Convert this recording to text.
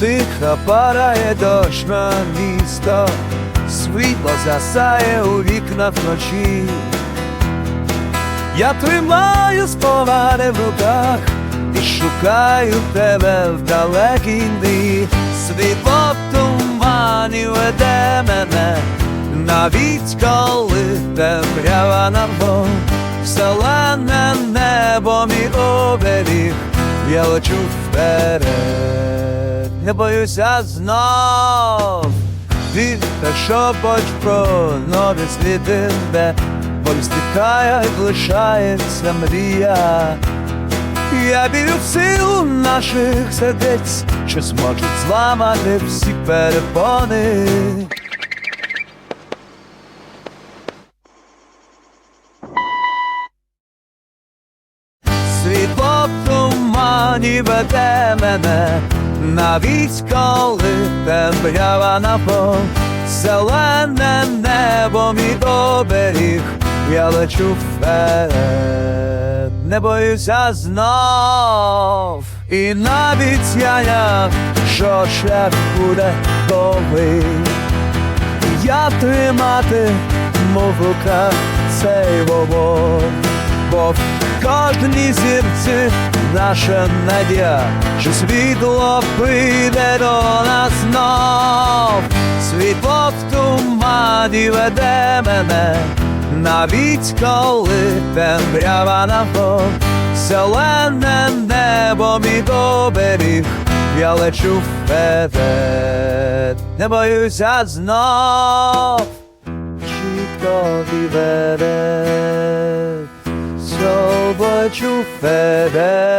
тихо парає дощ на місто, світло засає у вікна вночі. Я тримаю сповари в руках і шукаю тебе в далекій дні. Світло в тумані веде мене, навіть коли темрява навколо, зелене небо мій оберіг, я лечу вперед, не боюся знов. Вірте, що поч про нові сліди, де боль стихає і лишається мрія. Я вірю в силу наших сердець, що зможуть зламати всі перепони. Світло в тумані веде мене, навіть коли темрява напов, зелене небо мій оберіг, я лечу вперед, не боюся знов, і навіть я як, що шлях буде довгий, я тримати, в руках цей вогонь, бо в кожній зірці наша надія, що світло прийде до нас знов, світло в тумані веде мене, навіть коли темрява навколо, зелене небо мій оберіг, я лечу вперед, не боюся знов, чітко веде. çufede.